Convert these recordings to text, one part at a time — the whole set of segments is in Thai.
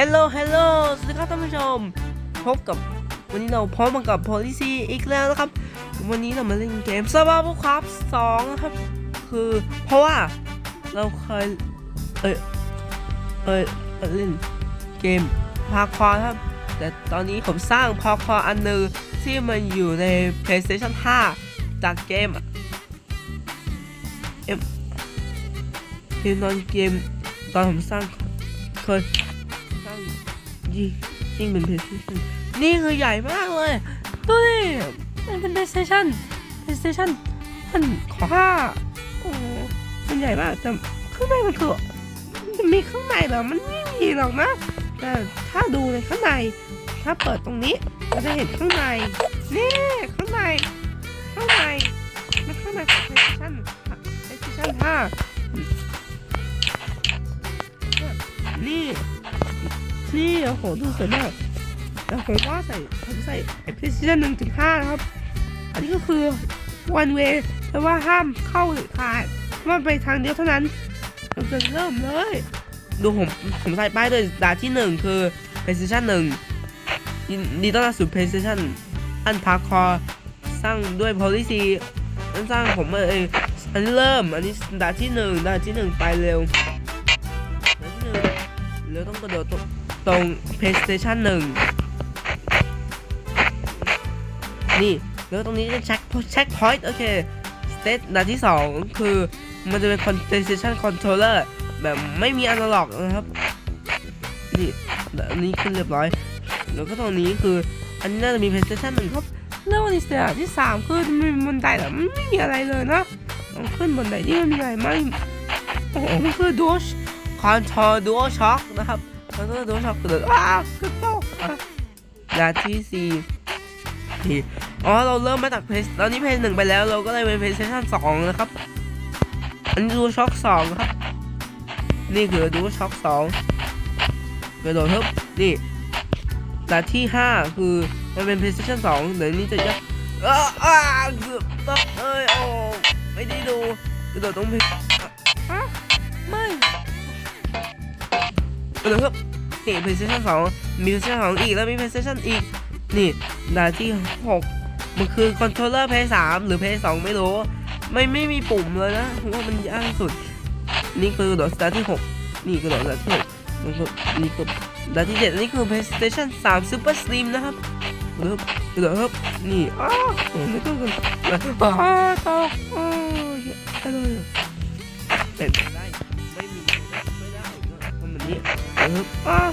ฮลโหลฮลโหลสวัสดีครับท่านผู้ชม พบกับวันนี้เราพร้อมมากับ Policy อีกแล้วนะครับ วันนี้เรามาเล่นเกม Survival Craft 2นะครับ คือเพราะว่าเราเคย เอยเอยเล่นเกมพาคอครับ แต่ตอนนี้ผมสร้างพาคออันหนึงที่มันอยู่ใน PlayStation 5 จากเกมเอ็มเกมตอนเกมตอนผมสร้างเคย ยิ่งยิ่งเป็น PlayStation นี่คือใหญ่มากเลยดูดิมันเป็น PlayStation PlayStation มันของห้าโอ้โหมันใหญ่มากแต่ข้างในมันคือมันมีข้างในเหรอมันไม่มีหรอกนะแต่ถ้าดูในข้างใน ถ้าเปิดตรงนี้เราจะเห็นข้างในนี่ข้างในข้างในมันข้างในของ PlayStation PlayStation 5นี่ นี่ โอ้โห ดูสวยมากแต่ผมว่าใส่ผมใส่ PlayStation 1ถึง5นะครับ อันนี้ก็คือ one way แปลว่าห้ามเข้าเด็ดขาดว่าไปทางเดียวเท่านั้นเราจะเริ่มเลย ดูผม ผมใส่ป้ายด้วยด่านที่หนึ่งคือ PlayStation 1ดีต้อนรับสู่ PlayStation อันพาคอสร้างด้วย Policy อันสร้างผมเองอันนี้เริ่ม อันนี้ด่านที่หนึ่งด่านที่หนึ่งไปเร็วด่านที่หนึ่งแล้วต้องกระโดดตรง ตรง PlayStation 1 นี่ แล้วตรงนี้จะเช็คเช็คพอยต์โอเคสเตตด่านที่สองคือมันจะเป็น PlayStation Controller แบบไม่มีอนาล็อกนะครับ นี่อันนี้ขึ้นเรียบร้อย แล้วก็ตรงนี้คืออันนี้น่าจะมี PlayStation หนึ่งครับแล้ววันนี้สเตจที่สามคือมันมีบันไดแต่มันไม่มีอะไรเลยนะต้องขึ้นบนไดที่มันมีอะไรไหมโอ้โหมันคือดูชคอนโทรดูช็อคนะครับ คอนโทรดูช็อคเกิดอ้าวกระตกอะด่านที่สี่ที่อ๋อเราเริ่มมาจากเพจตอนนี้เพจหนึ่งไปแล้ว เราก็เลยเป็น PlayStation สองนะครับ อันนี้ดูช็อคสองครับ นี่คือดูช็อคสองกระโดดทึบนี่แต่ที่ห้าคือมันเป็น PlayStation 2เดี๋ยวนี้จะยักอ้าอ้าเกือบตกเอ้ยโอ้ไม่ได้ดูกระโดดตรงเพฮะไม่กระโดดทึบ นี่ PlayStation 2 มี PlayStation 2 อีก แล้วมี PlayStation อีก นี่ด่านที่หกมันคือคอนโทรลเลอร์ PS 3 หรือ PS 2 ไม่รู้ ไม่ไม่มีปุ่มเลยนะผมว่ามันยากสุด นี่คือโดดสตาร์ที่ 6 นี่กระโดดสตาร์ที่6แล้วก็นี่คือสตาร์ทที่ 7นนี้คือ PlayStation 3 Super Slim นะครับกระโดดกระโดดครับนี่อ้าวโอ้ไม่ต้องกันอ้าวตกโอ้ยอะไรเป็นได้ไม่มีไม่ได้ทำแบบนี้ครับอ้าว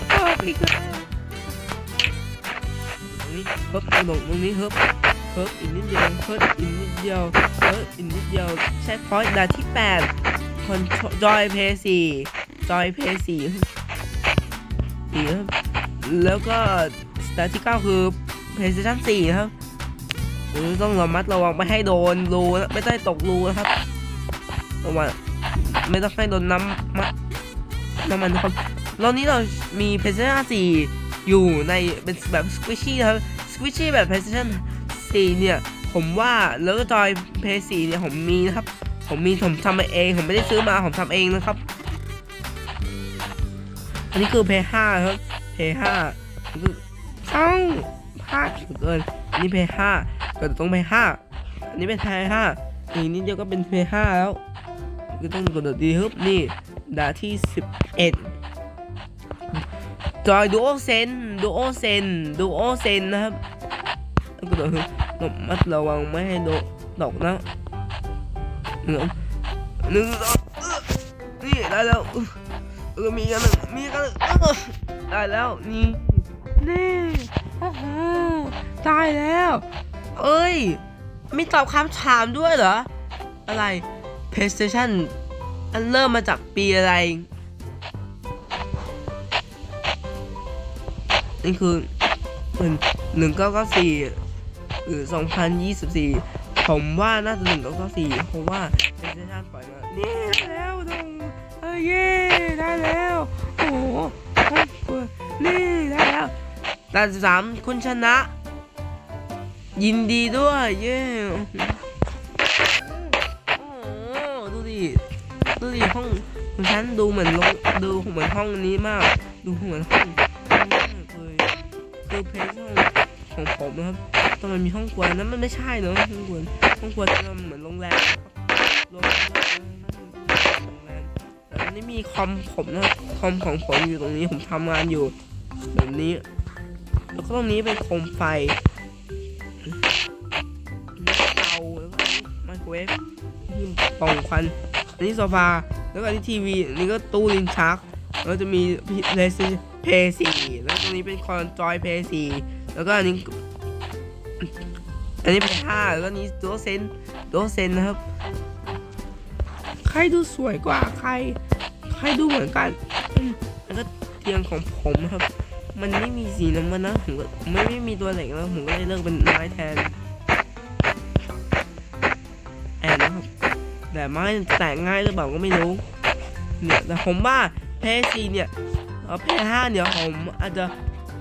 อีกแล้วนี้ครับกระโดตรงนี้ครับเพิ่มอีกนิดเดียวเพิ่มอีกนิดเดียวเพิ่มอีกนิดเดียวเช็คพอยต์ด่านที่8คอนจอยเพย์สี่จอยเพย์สี่สี่ครับแล้วก็สตาร์ที่9คือ PlayStation 4ครับต้องระมัดระวังไม่ให้โดนรูไม่ได้ตกรูนะครับระวังไม่ต้องให้โดนน้ำมะน้ำมันนะครับ ตอนนี้เรามี PlayStation 4 อยู่ในเป็นแบบ squishy นะครับ squishy แบบ PlayStation 4 เนี่ย ผมว่าแล้วก็จอย PS4 เนี่ย ผมมีนะครับ ผมมีผมทำมาเอง ผมไม่ได้ซื้อมา ผมทำเองนะครับ อันนี้คือ PS5 ครับ PS5 คือเอ้าพลาดเกิน อันนี้ PS5 ก็ต้อง PS5 อันนี้เป็น PS5 อีกนิดเดียวก็เป็น PS5 แล้วก็ต้องกดดีฮึบนี่ดาที่ 11 จอย Dual Sense Dual Sense Dual Sense นะครับกระโดดฮึบระมัดระวังไม่ให้โดตกนะหนึ่งหนึ่งสองนี่ได้แล้วเออมีกันหนึ่งมีกันหนึ่งได้แล้วนี่นี่โอ้โหได้แล้ว เอ้ยมีตอบคำถามด้วยเหรอ อะไร PlayStation อันเริ่มมาจากปีอะไร นี่คือหนึ่งหนึ่งเก้าเก้าสี่หรือสองพันยี่สิบสี่ผมว่าน่าจะหนึ่งเก้าเก้าสี่เพราะว่า PlayStation ปล่อยมานี่ได้แล้วดูเอ้ยเย้ได้แล้วโอ้โหนี่ได้แล้วด่านสิบสามคุณชนะ ยินดีด้วยเย้โอ้ดูดิดูดิห้องของฉันดูเหมือนโรงดูเหมือนห้องนี้มาก ดูเหมือนห้อง คือเพลงของผมนะครับตอนมันมีห้องครัวนั้นมันไม่ใช่เนอะห้องครัวห้องครัวจะเหมือนโรงแรมโรงแรมโรงแรมแต่อันนี้มีคอมผมนะครับคอมของผมอยู่ตรงนี้ผมทำงานอยู่แบบนี้ แล้วก็ตรงนี้เป็นโคมไฟเตาแล้วก็ไมโครเวฟนี่ป่องควันอันนี้โซฟาแล้วก็อันนี้ทีวีอันนี้ก็ตู้ลินชักแล้วจะมีเพลย์ เพย์สี่แล้วตรงนี้เป็นคอนจอยเพย์สี่แล้วก็อันนี้อันนี้เป็นห้าแล้วนี้ตัวเซนตัวเซนนะครับ ใครดูสวยกว่าใคร ใครดูเหมือนกันอืมแล้วก็เตียงของผมนะครับ มันไม่มีสีน้ำมันนะผมก็ไม่ไม่มีตัวเหล็กแล้วผมก็เลยเลือกเป็นไม้แทนแอนนะครับแต่ไม้แตกง่ายหรือเปล่าก็ไม่รู้เนี่ยแต่ผมว่า พย์ซีเนี่ยเออเพย์ห้าเนี่ยผมอาจจะ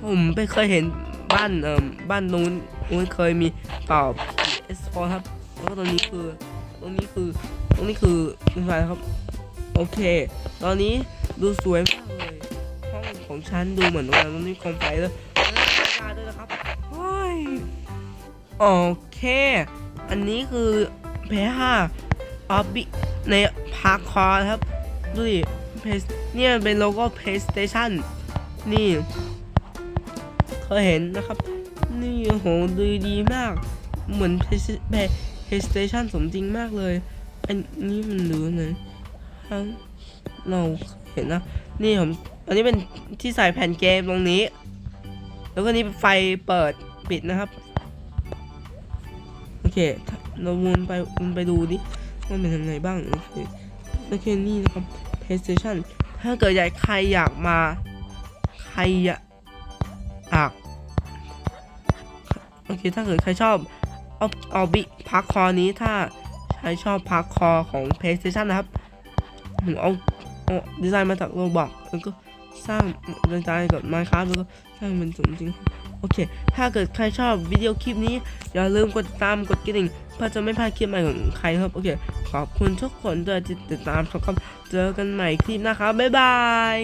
ผมไปเคยเห็นบ้านเอ่อบ้านนู้นนู้นเคยมีต่อ PS4 ครับแล้วก็ตรงนี้คือตรงนี้คือตรงนี้คืออะไรครับ โอเค ตอนนี้ดูสวยมากเลยห้องของฉันดูเหมือนโรงแรมตรงนี้คอมไฟเลยแล้วก็กาด้วยนะครับเฮ้ยโอเค อันนี้คือเพย์ห้าออบบิในพาร์คคอร์ครับ ดูดิ Play- เนี่ยมันเป็นโลโก้ PlayStation นี่เคยเห็นนะครับ นี่โหดูดีมาก เหมือน PlayStation สมจริงมากเลย อันนี้มันดูไหนทั้งเราเห็นนะ นี่ผม อันนี้เป็นที่ใส่แผ่นเกมตรงนี้ แล้วก็นี่ไฟเปิดปิดนะครับ โอเค เราวนไปวนไปดูดิว่าเป็นยังไงบ้าง โอเคโอเคนี่นะครับ PlayStation ถ้าเกิดอยากใครอยากมา ใครอยาก โอเค ถ้าเกิดใครชอบเอาเอาบิพักคอนี้ถ้าใครชอบพักคอของ PlayStation นะครับผมเอาเอาดีไซน์มาจากโรบอกแล้วก็สร้างดีไซน์กับ Minecraft แล้วก็สร้างเป็นสมจริง โอเค ถ้าเกิดใครชอบวิดีโอคลิปนี้ อย่าลืมกดติดตามกดกระดิ่ง เพื่อจะไม่พลาดคลิปใหม่ของใครครับ โอเค ขอบคุณทุกคนด้วยที่ติดตามชมครับ เจอกันใหม่คลิปนะครับบ๊ายบาย